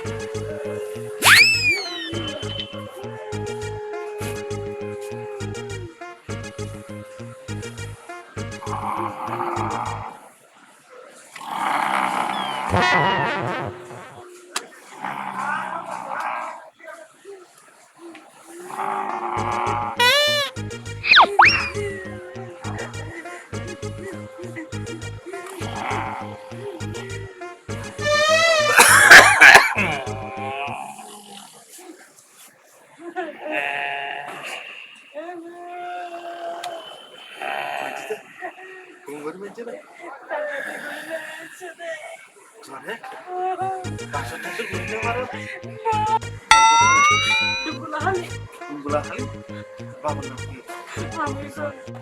ঘুম নাম কি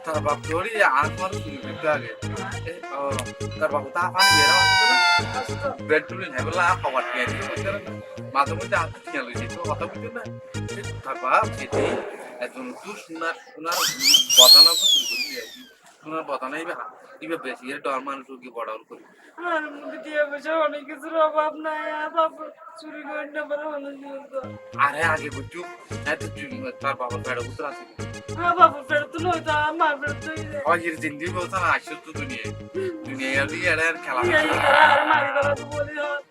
তার বাপ ধরি আজ মার আগে তার বাপ তা পানি বেরা ব্রেড টুলি নেবেলা খাবার খেয়ে মাঝে মধ্যে হাত খেয়ে লইছে তো কথা বুঝতে না তার বাপ খেতে একজন তুই সোনার সোনার বদানা শুরু করে দিয়ে সোনার বদানা ইবে ইবে বেশি এর ডর মানুষ কি বড় করি আর মুখে দিয়ে বসে অনেক কিছুর অভাব নাই বাবা চুরি করে নেবার হলো আরে আগে বুঝু এত চুরি- তার বাবার পেড়ে উত্তর আছে। হ্যাঁ বাবা ফেরত নই তো আমার ফেরত অজির জিন্দি বলছে না আসল তো দুনিয়া দুনিয়া এলি এর আর খেলা আর মারি করা তো বলি হয়।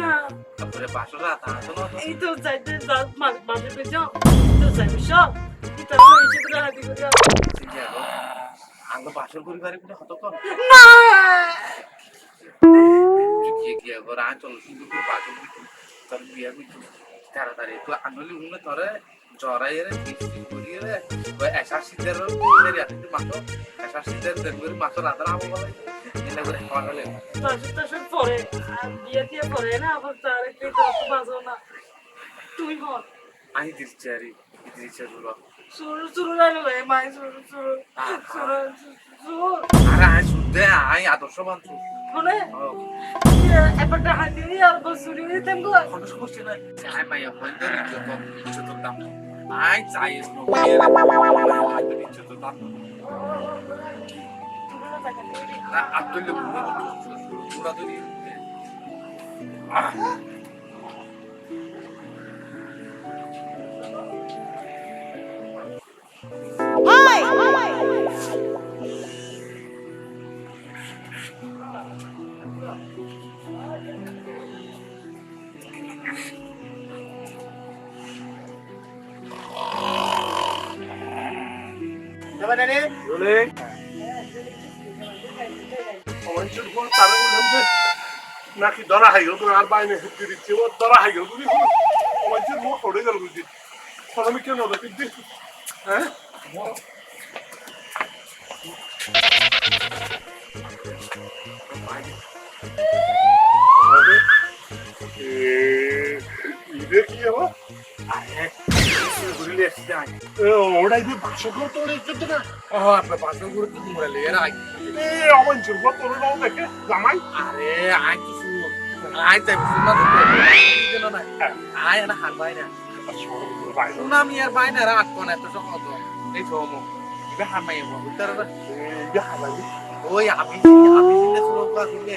না। তারপরে বাসর রাত আসো না এই তো চাইতে দাঁত মাছ মাঝে যাও তো চাইবি সব। এটা তো এসে তো হাতি করে আঙ্গ বাসর পরিবারে কোনো হত কম না। গিয়ে গিয়ে ঘর আ চলো সুন্দর করে বাসর তার বিয়া বিটু তাড়াতাড়ি তো আনলি উনে ধরে জরাই রে কিস্তি করি রে। ওই এসা সিদের রে রাতে মাত্র এসা সিদের দেন করে মাত্র রাতে আমো পরে বিয়ে দিয়ে পরে না আবার তার একটু বাজো না তুই বল আমি দিচ্ছি সুর সুর রাইলো ভাই মাই সুর সুর সুর সুর আরে আই শুদ্ধে আই আদর্শ মানছো মানে এবারটা হাতি দিয়ে আর বসুরি না আই মাই হইতে যত যত দাম আই চাই নো দাম না আব্দুল পুরা নাকি ধরা হাই গেল? আর বাইনে হুকি দিচ্ছে ও ধরা হাই গেল। তুমি আমার যে মুখ পড়ে গেল বুঝি আমি কেন দেখি হ্যাঁ? আই ওটা ইদে বাসক তোর ইজ্জত না আপনার পাশে ঘুরে তো তোমরা লেগে এ আমার জন্য তোর নাও দেখে জামাই। আরে আই কিছু। আই তাই শুননা তো কেন না? আই না হার বাইনা শুননা আমি আর বাইনা রাত কোন এত সকাল তো। এই তো মো হার ওই শুনো শুনে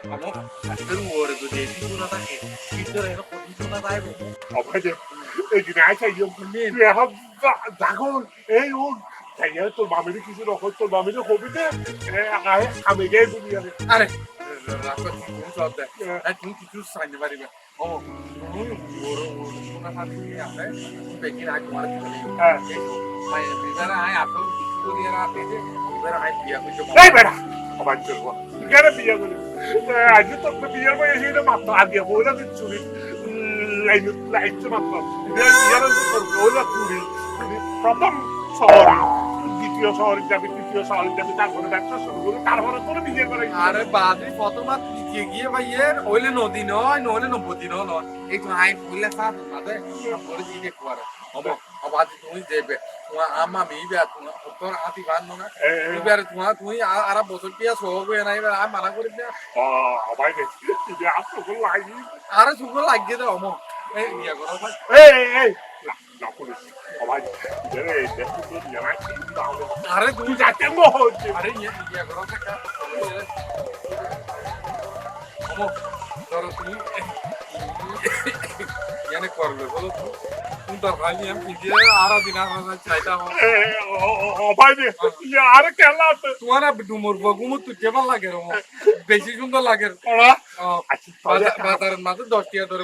না না তারা অমো আজকের ওরে তো দেই কিছু না না তাই তোর মামির কিছু নকল তোর মামির হবি দে আমি গে দুনিয়া আরে। রাখো তুমি সব দে তুমি কিছু সাইনে পারিবে ও ওর ওর সোনা সাথে আছে হ্যাঁ। আপন কিছু করি এবার বিয়া এই আবার চলবো কেন বিয়ে করি আজ তো বিয়ের বয়স হয়ে মাত্র আগে বিয়ের করব ওলা চুরি। প্রথম শহর। দ্বিতীয় শহরে যাবি, তৃতীয় শহরে যাবি, তারপরে ব্যবসা শুরু করবি, তারপরে তোর বিয়ে করে আরে বাদি প্রথম গিয়ে ভাইয়ের ওইলে নদী নয়, নইলে নব্বতী নয় এই তো আই বললে সাথ সাথে পরে দিয়ে হব আবার তুমি দেবে। আম্মা মিবে তোমার তোর হাতি বান্ধ না। এবার তোমার তুমি আর বছর পিয়া সহ হয়ে নাই এবার আমি মানা করি না আরে শুক্র লাগিয়ে দাও অম এই ইয়া করো এই না না আরে তুমি যাতে আরে ইয়া করো ধরো তুমি করবে বলো তো। ভাই আমি পিছিয়ে আরা দিন আর চাইতা হো অবাই আর কেলা তোমার ডুমুর বগুমু তুই কেমন লাগে রম বেশি সুন্দর লাগে আচ্ছা বাজারের মাঝে দশ টাকা ধরে।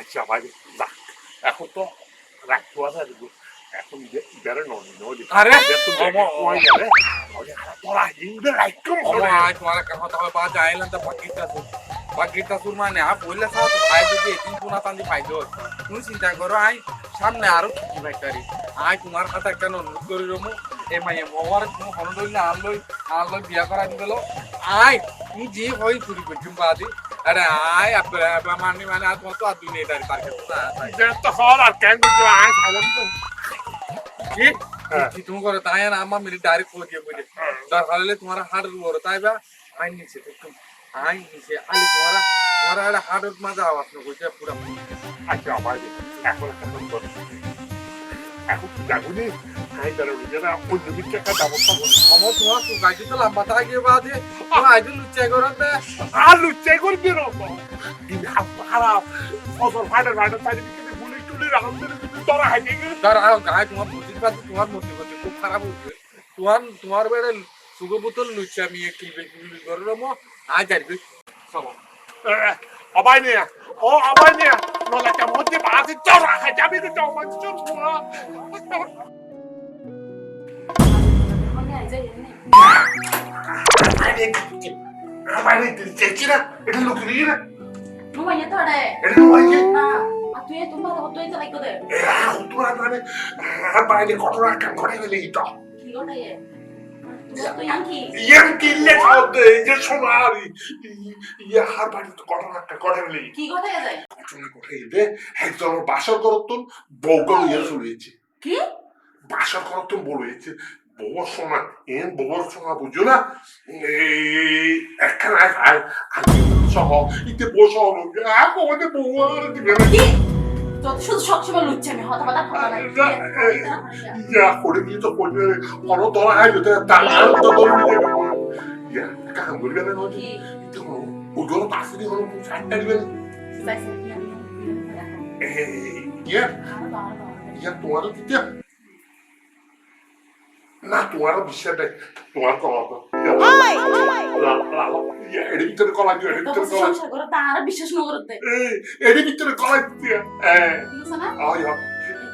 আচ্ছা ভাই যা এখন তো রাখতে আছে এখন বেড়ে আরে! তোরা হিন্দু আয় তোমার কথা বাজা তো পাকিস্তা সুর পাকিস্তা সুর মানে আ বললে সাথ আয় যদি এদিন পুনা তান্দি পাইছো তুমি চিন্তা করো আই সামনে আরও কি ভাই করি আয় তোমার কথা একটা অনুরোধ করি রমু এ মাইয়ে মোহর তুমি হন লইলে আন লই আন লই বিয়া করা দিবেল আয় তুমি যে হই চুরি করছিম বাদি আরে আয় আপ- মানে মানে আর তোমার তো আর দুই নেই তার তার কাছে তাই। তো হল আর কেন আই তো কি। কি? তুমি করে তাই না আমার মিলি ডাইরেক্ট করে দিয়ে বলে দরকার হলে তোমার হাড়ের বড় তাই বা আইন নিচে একদম আইন নিচে আলি তোমার তোমার একটা হাড়ের মাঝে আওয়াজ না করছে পুরো আচ্ছা ভাই এখন এখন যাব নি? আই বেড়ে নিজেরা জমির টাকা ব্যবস্থা করি আমার তোমার গাড়ি তো লম্বা গিয়ে বাদে তোমার আইডি লুচ্চা করতে আলু চেক করবি রকম দিন হাত খারাপ। ফসল ফাটার ফাটার তাই কিন্তু গুলি টুলি তোরা হাইতে গেলে। ধর গায়ে তোমার বুঝির পাচ্ছি তোমার মধ্যে খুব খারাপ হচ্ছে তোমার তোমার বেড়ে সুগো বোতল লুচ্চা আমি একটি বেশি করে রমো। আজ আসবে সব অবাই নিয়ে ও অবাই নিয়ে নলে কেমন হচ্ছে বাসে তোরা খাই যাবি তো আমার চোখ আই যাই এনে অবাই নিয়ে চেয়েছি না এটা লুকিয়ে না নুমাইয়া তোড়ে এটা লুকিয়ে না তুই তোমার তুই তো লাইক দে তোরা বাইরে ঘটনা কাম করে গেলে তো কি গটাই তুই আনকি ইয়ান কিনলে খাওয়াতে যে সোনার ইয়ে হার বাড়ি তো ঘটনা করে কি গটাই যায় ঘটনা ঘটে এতে বাসর করতন বউকে ইয়ে শুনেছে কি বাসর করতন বলেছে বউর সোনা এন বউর সোনা বুঝো না একখানা আর সহ ইতে হলো আর বউতে বউ আর দিবে না শুধু সবসময় লুচ্ছে আমি হতা কথা নাই। ইয়া করে দিয়ে তো করবে কোনো দলা হয় যেতে তার তো দলা ইয়া কাম করবে না নয় ওগুলো পাশে দিয়ে হলো ইয়া ইয়া তোমারও দিতে না তোমার ইয়া এর ভিতরে কলা দিও এর ভিতরে কলা সংসার করে তার বিশ্বাস ন করতে এই এর ভিতরে কলা দিতে হ্যাঁ আয়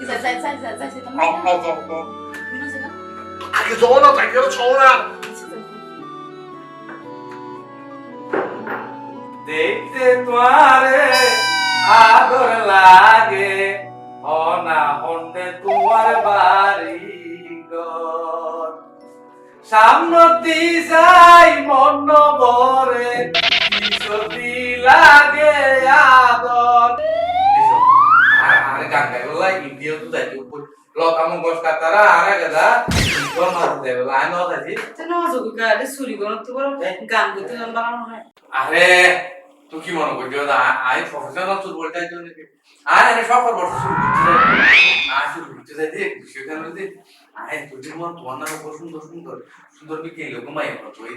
যাই যাই যাই যাই যাই আগে যাও না তাই করে ছও না দেখতে তোমারে আদর লাগে অনা হন্ডে তোমার বাড়ি ঘর সামনতি যাই মন ভরে পিছতি লাগে আদর। আরে গান গাইবো লাই ইন্ডিয়া তো যাইতে উপর। লতা মঙ্গস কাতারা আরে গাদা ইন্ডিয়া মার দেবে লাইন আছে তেন অযোগ্য গাড়ি চুরি করো তো বড় গান গতে গান বানানো হয়। আরে তুই কি মনে করছ? আই প্রফেশনাল বলতে চাইছো নাকি? আয় আমি সব করব। শুরু করতে যাই। আয় শুরু করতে যাই। দেখ সেখানে যদি আয় তুই মন তোমার নামে খুব সুন্দর সুন্দর। সুন্দর কি কে লোক মাই হতো তুই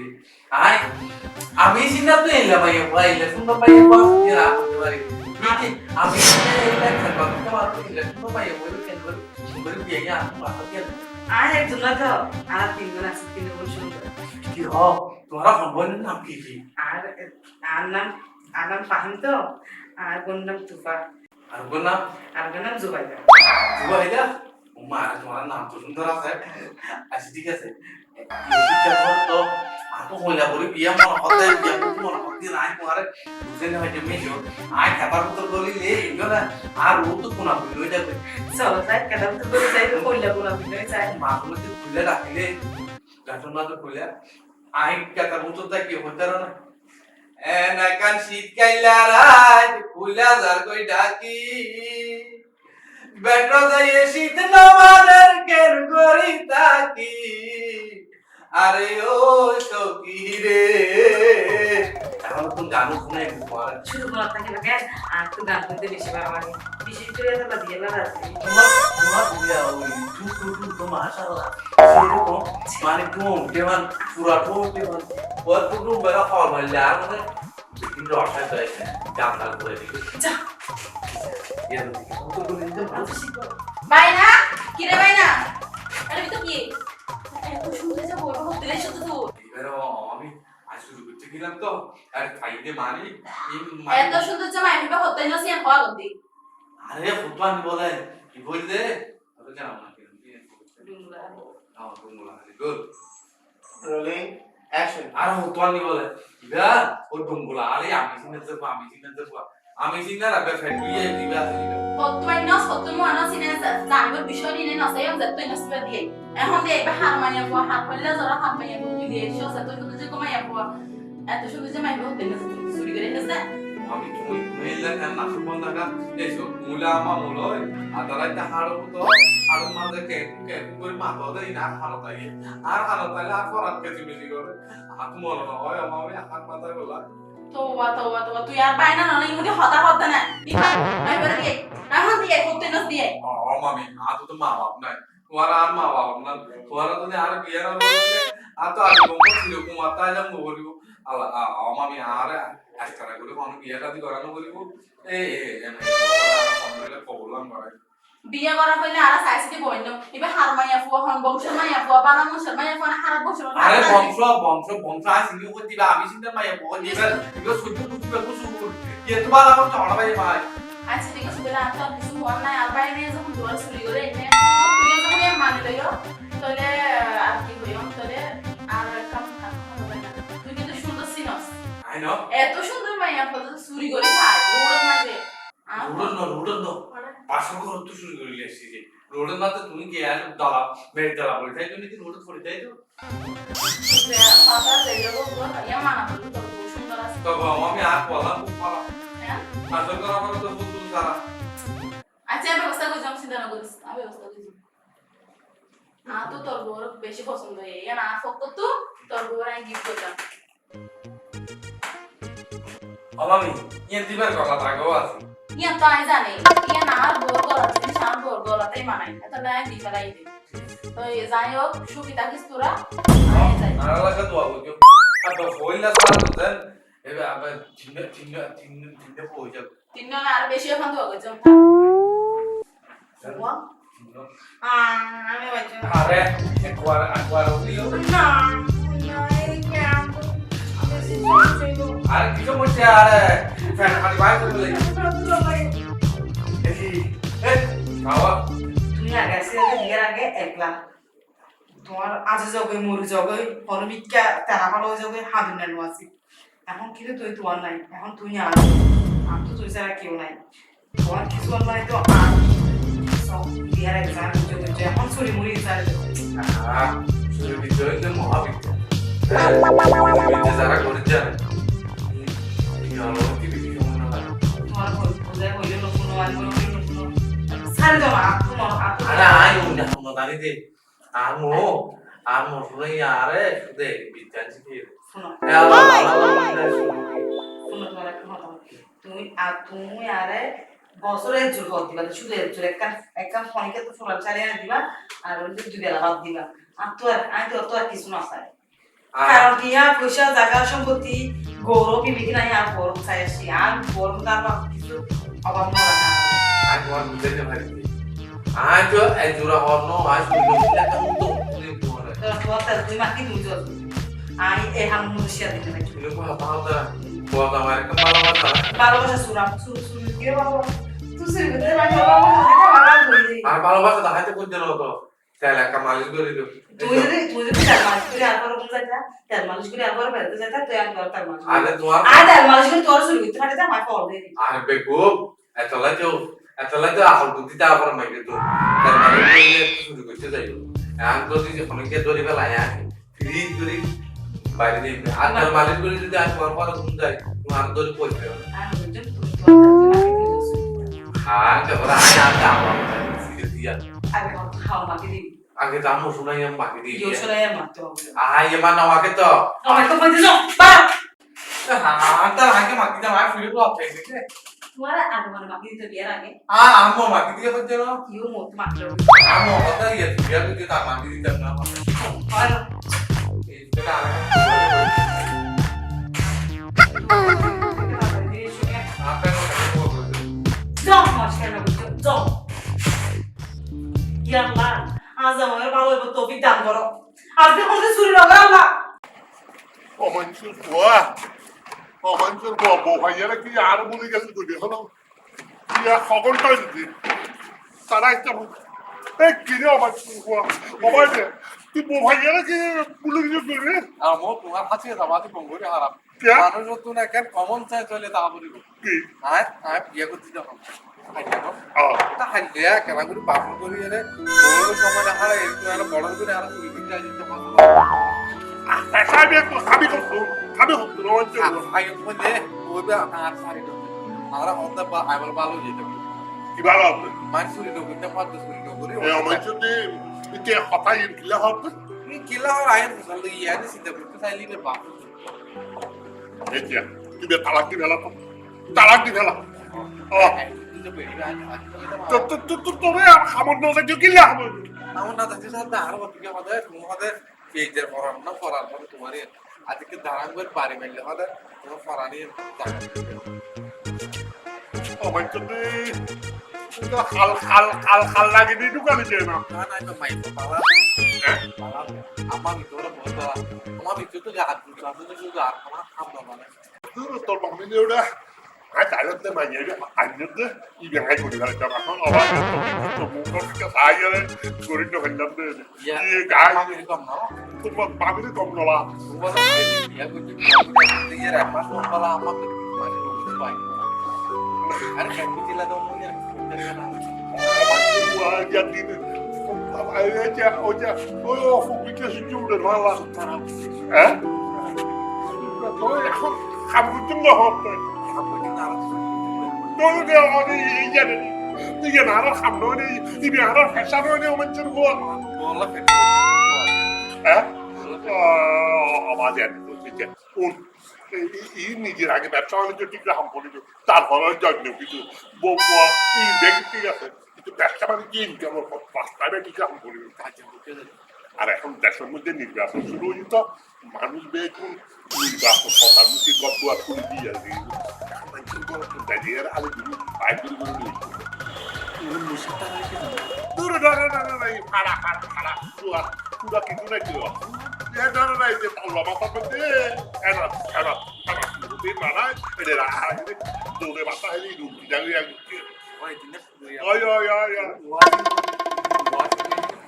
আয় আমি চিন্তা তো এলাম ভাই ভাই এলে সুন্দর ভাই বাস দিয়ে রাখ করতে পারি আমি এলা খেলবা করতে পারব এলে সুন্দর ভাই কেন করে সুন্দর বিয়ে গিয়ে আমি মাথা দিয়ে আর একজন না তো আর তিন তিনজন আছে তিন শুরু করে কি হ? তোমার সম্বন্ধের নাম কি কি? আর আর নাম আর নাম ফাহিম তো আর বোন নাম তুফা। আর কোন নাম? আর বোন নাম জুবাইদা। জুবাইদা? মা তোমার নাম তো সুন্দর আছে। আচ্ছা ঠিক আছে। তো aku mulai beri dia mau hotel dia aku mau hotel aja kemarin bukan hanya mejo aja kabar putar beli le itu lah aku tuh kuna beli aja চলো যাই কেদাম তো করে যাই তো কইলা গুলা বিনয় যাই। মাগুলো তুই খুলে রাখলে ঘটনা তো খুলে। আই কাটা পুতার তা কি হতে না? এনাকান শীত কাইলা রাত খুলা যার কই ডাকি। বেটো যাইয়ে শীত নমাদের কেন করি তাকি? আরে ও সখী রে। কোন গান শুনে শুধু বলা থাকে লাগে আর তো গান করতে বেশি ভালো লাগে বিশেষ করে এত তোমার তোমার ওই টু তো মাশাআল্লাহ। সেরকম মানে টুম কেমন পুরা টুম কেমন ওর টুকরু বেলা ফল মারলে আর মানে কিন্তু অসায় তো এসে করে দিকে যা। এর তো বলে দিতে পারো বাইনা! কিরে বাইনা? আরে তো কি? এত শুনতে যা হোটেলে শুধু তো। আমি শুরু করতে গেলাম তো। আর ফাইদে মারি এত সুন্দর জামা আমি বা হোটেল নসি আমি হওয়া গদি আরে ফুটবান বলে। কি বললে? আরে জানা না কি ডুমরা। আও তুমি গুড. আর হতোয়ানি বলে। ইবা ও ডুঙ্গুলা আরে আমি সিনে দেব আমি সিনে দেব। আমি সিনে রাবে ফেটুয়ে দিবা দিবা হোটেল নস হোটেল মো নস ইনে জানিব বিষয় দিনে নস এম যত নস বা দিয়ে। এখন দিয়ে বা হারমানিয়া পো হার হইলা জরা হারমানিয়া পো দিয়ে। শো যত শুধু যে কমাই পো এত শুধু যে মাই হোটেল নস চুরি করে নস আমি তুমি মেলা কান না সুবন দাগা এসো মুলা আমা মুলয় আদারাই তা হাড়ো তো হাড়ো মাঝে কে কে করে মা বলে ইনা হাড়ো তাই। আর হাড়ো তাই আর ফরাত কে তুমি করে হাত মল না হয় আমি হাত মাথা গলা। তোবা তোবা তোবা তুই আর বাইনা না ইমুদি হতা হতা না। ইবা মাই বলে দিয়ে এখন দিয়ে হোটেল নস দিয়ে। ও মামি আ তো মা বাপ নাই। তোমার আর মা বাপ না তোমার তো আর বিয়ে না আর তো আগে বন্ধ ছিল, কুমার তাই যাম বলিব। আল্লাহ, আ মামি, আর আজকারা করে কোন বিয়ে শাদি করানো বলিব। এ এ সম্পর্কে কবুলাম করে বিয়া করা হইলে আর সাইসিটি বইন ইবা হারমানিয়া ফুয়া হন বংশ মাইয়া ফুয়া বালা মুসল মাইয়া ফুয়া হারাত বংশ আরে বংশ বংশ বংশ আসিনি ও দিবা? আমি চিন্তা মাইয়া বউ দিবা সহ্য করতে পারব সুকুর ইয়ে তোমার আমার চড়া ভাই ভাই? আচ্ছা ঠিক আছে বেলা তো কিছু হওয়ার নাই। আর বাইরে যখন দোয়ার চুরি করে এনে তুই যখন এ মানি লইও তাহলে আর কি হইও? তাহলে আর কাম থাকতে হবে না। তুই কিন্তু সুন্দর সিনস আই নো এত সুন্দর মাইয়া ফুয়া তো চুরি করে খায় ওড়ন মাঝে। রোডন নো রোডন নো। পাঁচশো ঘর তো শুরু করে এসেছি যে রোডের মাঝে তুমি কি আর দালা মেরে দালা বলে? তাই তুমি কি রোডে পড়ে তাই তো? পাতা যাইও গো ইয়া মানা বলি তো সুন্দর আছে। তো আমি আর ভালো। হ্যাঁ? পাঁচশো করা পরে তো ফুল ফুল সারা আচ্ছা আমি ব্যবস্থা করছি আমি চিন্তা না করিস আমি ব্যবস্থা করছি না তো তোর বউর বেশি পছন্দ হয়। ইয়া না ফক তো তোর বউর আমি গিফট করতাম আমি ইয়ে দিবার কথা থাকো আছে। ইয়া তো আমি জানি ইয়া না আর বউর গলা জিনিস আমার বউর গলাতেই মানাই তাহলে আমি দি ফেলাই দিই তো যাই হোক সুখী থাকিস তোরা আর লাগা দোয়া করছ আর তো হইলা সারা তো দেন এবার আবার চিন্তা চিন্তা চিন্তা চিন্তা হয়ে যাবে তিন জনে আর বেশি এখন তো করছি আমি বাচ্চা আরে একবার একবার হইল না আর কিছু মধ্যে আর ফ্যান খালি বাইরে করে দেখি এ খাওয়া তুমি আগে আসি বিয়ের আগে একলা। তোমার আজি জগে মরি জগে হরমিকা তেরা ভালো জগে হাদুন নানু আছি। এখন কিন্তু তুই তোমার নাই এখন তুই আর আর তো তুই ছাড়া কেউ নাই। তোমার কিছু নাই তো আর সব জানি জগে এখন চুরি মুড়ি জানি আহ যারা। তুমি আর তুমি আরে বছরে একজোর কর দিবা শুধু একজোর একটা একটা ফোনকে তো ফোন চালিয়ে দিবা আর ওই বেলা ভাত দিবা আর তো আর আমি তো আর কিছু না চাই কারণ টিয়া পয়সা জায়গা সম্পত্তি গৌরব বিবিধ নাই আর গৌরব চাই আসি আর গৌরব তার কিছু অভাব না। তোমার পারি জোড়া হর্ন তুমি মাকি তুমি তো আই এ হাম মুশিয়া দিতে ভালোবাসা ভালোবাসা সুর সুর কে বাবা তুই সুর করতে পারবি বাবা হাতে হয়ে আর ভালোবাসা দেখাইতে তাহলে একটা মালিশ করে দিও। তুমি যদি তুমি যদি তেল মালিশ করে আর রকম যাইতা তেল মালিশ করে আর বেড়াতে যাইতা তুই আর তেল মালিশ করে আরে তোমার আর তেল মালিশ করে তোর শুরু করতে পারে যা মাকে অর্ডার দিবি। আরে বেকুব এতলা তো এতলা তো আহল বুদ্ধি তা আবার মাইকে তো তার মানে শুরু করতে যাই এখন যদি অনেকে ধরে ফেলা হ্যাঁ ফ্রি ধরি বাইরে দিয়ে আর তার মালিশ করে যদি আর পর পর ঘুম যায় তোমার ধরে আর তো হ্যাঁ তারপরে আয় আর আমার ফিরে দিয়া আগে খাওয়া মাকে দিবি আগে তো আমার শোনাই আমি বাকি দিয়ে ইউ শুনে মারতে হবে আয় এবার নাও আগে তো আমার তো বলতে যাও পারো হ্যাঁ তার আগে মাকি দাম আয় ফিরে ব্লক পেয়ে গেছে তোমার আগে মানে মাকে দিতে বিয়ার আগে আ আমো মাকি দিয়ে হচ্ছে না ইউ মত মারতে হবে আমো কথা ইয়ে বিয়া করতে তার মাকি দিতাম না পারো এইটা আর আপনার যাও মাসখানে বুঝছ যাও ইয়াল্লাহ আজ আমার ভালো হইব তৌফিক দান করো। আজকে কোনদিন চুরি লগা আল্লাহ। বুয়া। বুয়া বউ কি আর বলে গেছে কই? না। ইয়া তারা একটা বুয়া? তুই কি বলে কিছু করবে আমো তোমার কাছে যাবাতে বঙ্গরে হারাম? মানুষ নতুন এখন কমন সেন্স হলে তা বলি কি? আয় আয় বিয়ে করতে যাও। হাইয়া কেন করে এনে সময় না হারে একটু বড় করে আর কুড়ি দিন যাই দিতে খাবি করতো খাবি করতো আর আর ভালো ভালো ইন কিলা হবে নি কিলা আর আইন বলে ইয়ানি সিদ্ধ করতে চাইলি রে বাপ এই যে বে তালাক দি ফেলা তালাক দি ফেলা আহ তোরে না কিলা আমার না থাকতে সাথে আর বাকি আমাদের তোমাদের পেজের পড়ার না পড়ার পরে তোমার আজকে দাঁড়ান করে পারি মেলে আমাদের তোমার পড়া নিয়ে অমানুষের খাল খাল খাল খাল লাগিয়ে দিয়ে দোকানে যায় না? না না মাই পাওয়া হ্যাঁ? আমার ভিতরে আমার ভিতরে তো হাত দুটো আমি তো শুধু আমার খাব মানে তোর মামি ওটা আজ আয়োতে মাইয়ে আয়োতে ই বেঙ্গাই করি ফেলে যাবে এখন আবার তো মুখ থেকে সাইয়ারে গরিব তো ফেললাম দে ইয়া ই গাই আমি এরকম না তোমার মামিরে কম নলা তোমার ইয়া করতে ইয়ে রে পাস বলা আমার মানে লোক পাই আরে কেন দিলা দাও মনে আমার বুয়া যা দিন আই যা ও যা ও ও ফুকিকে সুজুড়ে মালা হ্যাঁ তো এখন খাব তুমি হতে তো দে আমি জানি তুই না আর খাব নি তুই আর ফ্যাশন নি ও মঞ্চের গোয়া বলা ফেলে হ্যাঁ আওয়াজ এত হচ্ছে কোন এই নিজের আগে ব্যবসা বাণিজ্য ঠিক রাখাম জন্য কিছু বউয়া এই ঠিক আছে কিন্তু ব্যবসা বাণিজ্য ইনকাম রাস্তায় ঠিক রাখাম বলি কাজে হতে আর এখন দেশের মধ্যে নির্বাচন শুরু তো মানুষ বেগুন নির্বাচন কথার মুখে আর করে দিয়ে দাঁড়িয়ে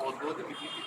অদ্ভুত বিধি বলা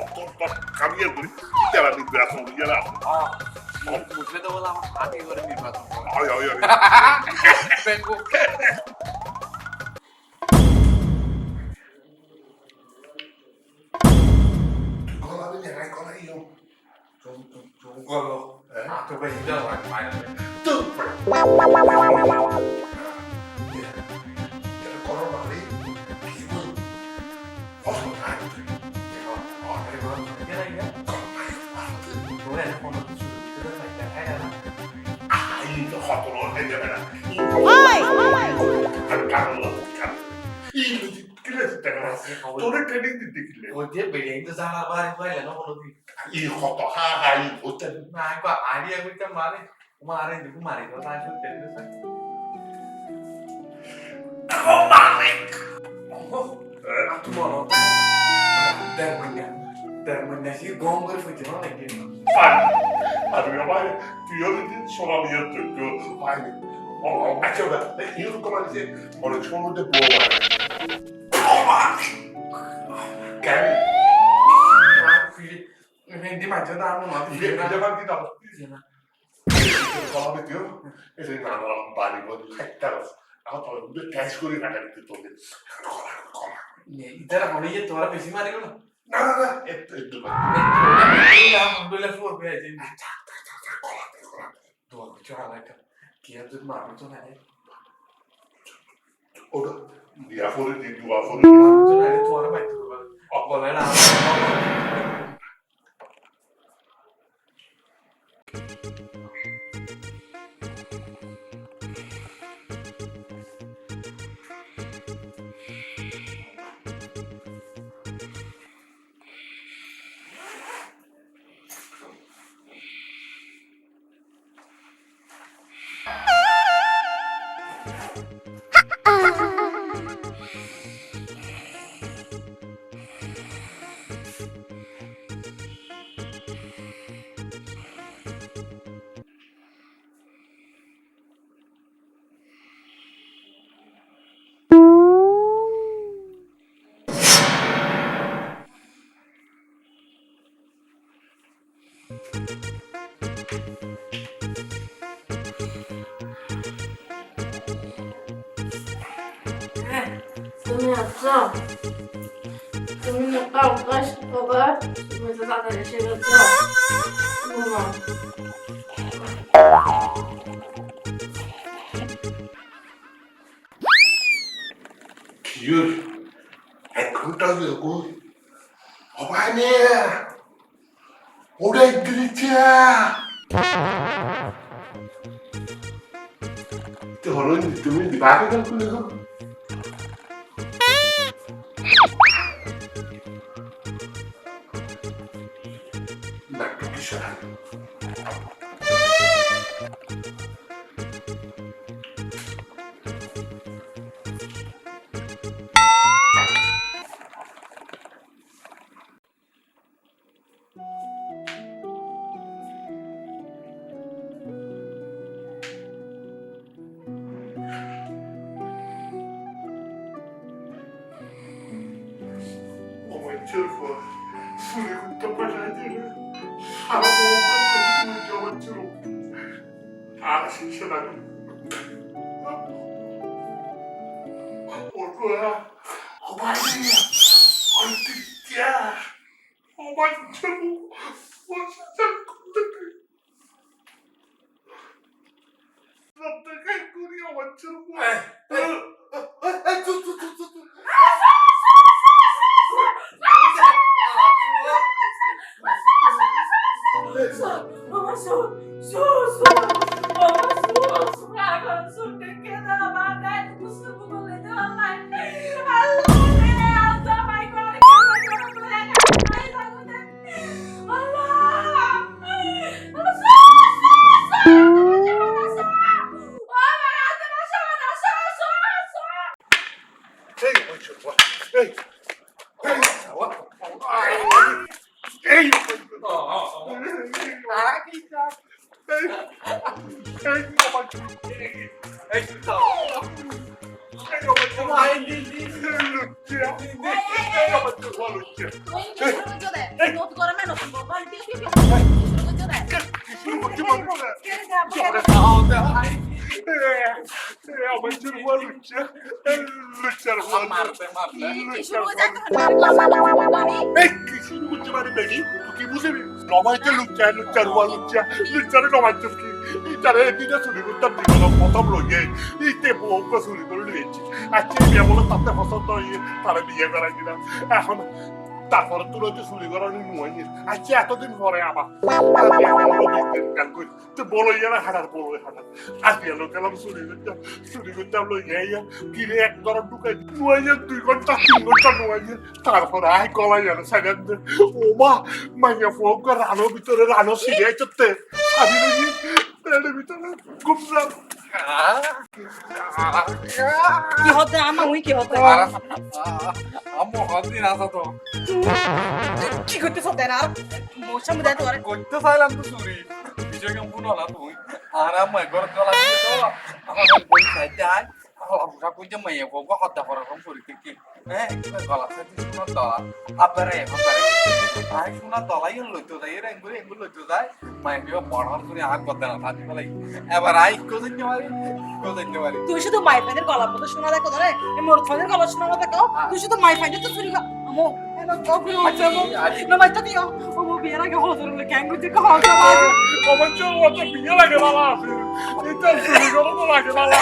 অল্পই জবাই করলি যে বাইরে এলে আমার তো গাল বুঝলা লড়তে দিতে পারে প্রতিদিন পারে হ্যাঁ তাহলে মনে করলে তোমার আমার ভিডিও তো গলা দিয়ে রে করে করে তুই দেয় বাইরে করতে দিলে অল্পই এটা আমার ইমপ্যাক্ট করে না আই আগে যদি বলি চাই আমি তাই বলতে পারলাম পারলাম না আমাকে তুমি বলি বলি কামিয়ে করি যারা নির্বাচন যারা হ্যাঁ মুখে তো বলা আমার হাতে করে নির্বাচন করা হয় হয় হয় বেঙ্গো গলাতে জায়গায় হয়ে কি কি আছে খবর তোরে ক্রেডিট দিতে গেলে ওই যে বেড়ে তো জানা বাড়ি পাইলে না কোনো দিন ই কত হা হা ই হচ্ছে না কো আইডিয়া কইতে মারে মারে দেখো মারি তো তাই শুনতে দিছে aku mau nonton dan menya dan menya sih gongger fujian lagi আর আমার তুইও যদি সোনা নিয়ে যোগ্য হয়নি আচ্ছা ওটা এরকম আছে মনে ছোট মধ্যে বউ কেন hindi macam dah anu mati ইয়ে যেমন দিতে হবে Iya, কলামে দিও এটা নানা বাড়ি বন্ধু একটা এখন তোর মধ্যে ক্যাশ করে টাকা দিতে তোকে itu lah kalau iya tuh orang besi mari kan না না না একটু একটু iya alhamdulillah full biasa ini tuh aku curang lagi kia tuh mari tuh nanya ওটা দিয়া 나왔어. 동민 오빠 오빠 싶어가 집에서 사다 내시면서 고마워. 기율, 애 깜짝이고, 어머니, 오래 그리지. 저는 좀 많이 갖고 있어. 거야? 어머니 어떡이야. 어머니 দিগল প্রথম লইয়ে ইতে বউক শুনি করে তাতে পছন্দ হয়ে তারা বিয়ে করাই দিলাম এখন তারপরে তোর হচ্ছে চুরি করা নুয়াই আজকে এতদিন পরে আবার আমি আমার দেখতে গান করি তো বলো ইয়ারা হাঁটার বলো গেলাম চুরি করতে। চুরি করতে আমরা ইয়া কিনে এক দর ঢুকাই নুয়াইয়া দুই ঘণ্টা, তিন ঘণ্টা নুয়াইয়া তারপরে আই কলাই জানো সাইডান ও মা মাইয়া ফোক রানো ভিতরে রানো সিরিয়াই আমি কি হতে? আমা উই কি হতে? তো। কি করতে করতে চাইলাম তো কেমন কোনো তুই আর আম্মু একবার চলা তো। আমার বই খাইতে আয়। আমার বুঝা কইতে মাইয়া বউ হত্যা করার কম করি কি? হ্যাঁ গলা সাথে শোনা তলা আপারে এখন আই শোনা তলাই লইতো যাই রে এগুলো এগুলো লইতো যায়। মাইয়া বিয়া পড়ার করে আর কথা না থাকি ফেলাই এবার আই কোদিন পারি? কোদিন পারি? তুই শুধু মাই ফাইনের গলা মতো শোনা দেখো ধরে। মোর ফাইনের গলা শোনা মতো দেখো তুই শুধু মাই ফাইনের তো চুরি আমো ও মো বিয়ের আগে হলো ধরে ক্যাং করতে কহ আমার চোখ মতো বিয়ে লাগে বাবা। আছে লাগে বাবা।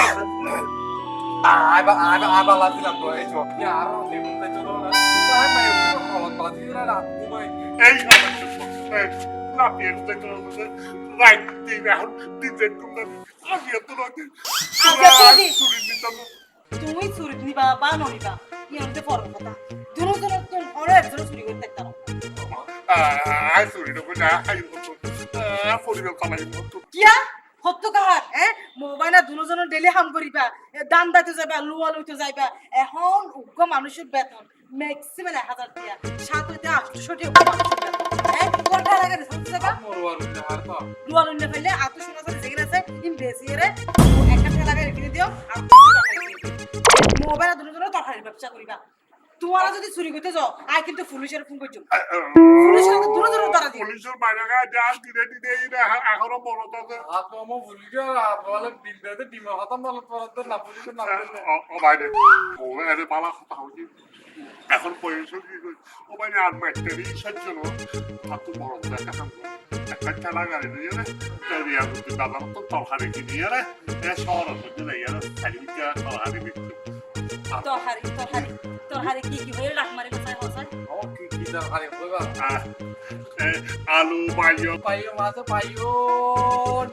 আছে আই বা আই বা আই বা লাছিলাম তো এই চোখ কি আর লেমন তাই চলো না আই মাইয়া কলা কলা দিয়ে রাত ঘুমাই এই না করতে করতে রাইট দিন এখন দিন দেখ তোমরা আমি এত লোকে আগে তো দি। চুরি নিতাম তুমি চুরি নিবা বা ননিবা ইয়নতে পড়ো কথা দুনো দুনো তুমি ওরে একজন চুরি করতে পারো আই চুরি না আই মতো পরিবার কামাই মতো কিয়া হত্য কাহার এ মোবাইল দুজনের ডেলি হাম করিবা দান দাইতে যাবা লুয়া লইতে যাইবা। এখন উগ্র মানুষের বেতন ম্যাক্সিমাম এক হাজার দিয়া সাত হইতে আটশো টি উগ্র মানুষের বেতন কোনটা লাগে রে সত্যি জায়গা মরবার আর তো লুয়া লইলে ফেলে আতো শোনা যেখানে আছে ইন একটা ঠেলা লাগে রেখে দিও মোবাইল দুজনের তরকারি ব্যবসা করিবা তোমারা যদি চুরি করতে যাও আই কিন্তু পুলিশের ফোন করছ। পুলিশের দূরে দূরে তারা দিও পুলিশের বাইরে গায়ে যা দিনে দিনে এখনও মনত আছে আর তো আমো ভুলি গিয়া আর বলে ডিম দেতে ডিম হতাম বলে পড়তে না বুঝি না ও বাইরে। ও এর বালা কথা হচ্ছে এখন পয়সা কি কই ও বাইরে আর মাইটারি সহ্য না হাতু বড় দেখা কাম একটা খেলা গাড়ি দিয়ে রে তেরি আর দাদা তো তরকারি কিনিয়ে রে এ শহর মধ্যে নাই আর সাইকেল তরকারি বিক্রি। তরকারি। তরকারি তরকারি কি কি হয়ে রাখ মারি কোথায় হসায় ও কি কি দর খালি কইবা আলু মাইয় পাইও মাছ পাইও।